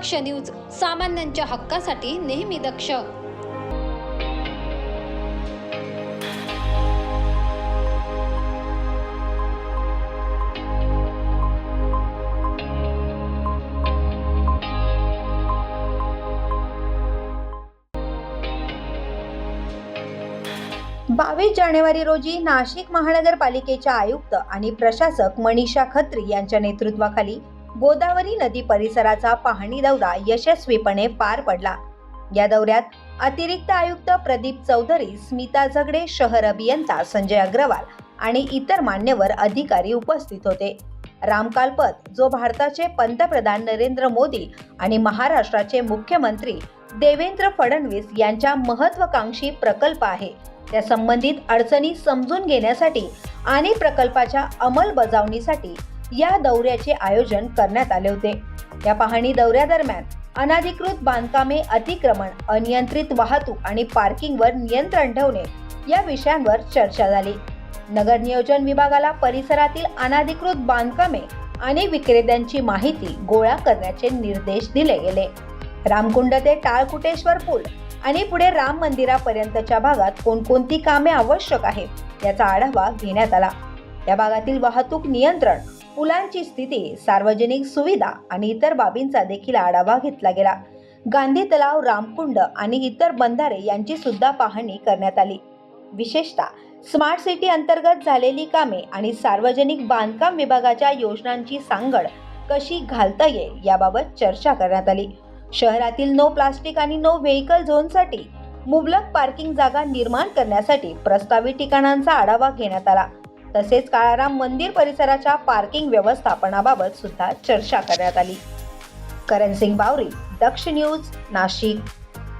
दक्ष news सामान्यांच्या हक्कासाठी नेहमी दक्ष. बावीस जानेवारी रोजी नाशिक महानगरपालिकेच्या आयुक्त आणि प्रशासक मनीषा खत्री यांच्या नेतृत्वाखाली गोदावरी नदी परिसराचा पाहणी दौरा यशस्वीपणे पार पडला. या दौऱ्यात अतिरिक्त आयुक्त प्रदीप चौधरी स्मिता झगडे शहर अभियंता संजय अग्रवाल आणि इतर मान्यवर अधिकारी उपस्थित होते. रामकालपत जो भारताचे पंतप्रधान नरेंद्र मोदी आणि महाराष्ट्राचे मुख्यमंत्री देवेंद्र फडणवीस यांच्या महत्वाकांक्षी प्रकल्प आहे त्या संबंधित अडचणी समजून घेण्यासाठी आणि प्रकल्पाच्या अंमलबजावणीसाठी या दौऱ्याचे आयोजन करण्यात आले होते. या पाहणी दौऱ्यादरम्यान अनाधिकृत बांधकामे अतिक्रमण अनियंत्रित वाहतूक आणि पार्किंगवर नियंत्रण ठेवणे या विषयांवर चर्चा झाली. नगर नियोजन विभागाला परिसरातील अनाधिकृत बांधकामे आणि विक्रेत्यांची माहिती गोळा करण्याचे निर्देश दिले गेले. रामकुंड ते टाळकुटेश्वर पूल आणि पुढे राम मंदिरापर्यंतच्या भागात कोणकोणती कामे आवश्यक आहेत याचा आढावा घेण्यात आला. या भागातील वाहतूक नियंत्रण पुलांची स्थिती सार्वजनिक सुविधा आणि इतर बाबींचा देखील आढावा घेतला गेला. गांधी तलाव रामकुंड आणि इतर बंधारे यांची सुद्धा पाहणी करण्यात आली. विशेषतः स्मार्ट सिटी अंतर्गत झालेली कामे आणि सार्वजनिक बांधकाम विभागाच्या योजनांची सांगड कशी घालता येईल याबाबत चर्चा करण्यात आली. शहरातील नो प्लास्टिक आणि नो व्हेकल झोनसाठी मुबलक पार्किंग जागा निर्माण करण्यासाठी प्रस्तावित ठिकाणांचा आढावा घेण्यात आला. तसेच काळाराम मंदिर परिसराच्या पार्किंग व्यवस्थापनाबाबत सुद्धा चर्चा करण्यात आली. करण सिंग बावरी दक्ष न्यूज नाशिक.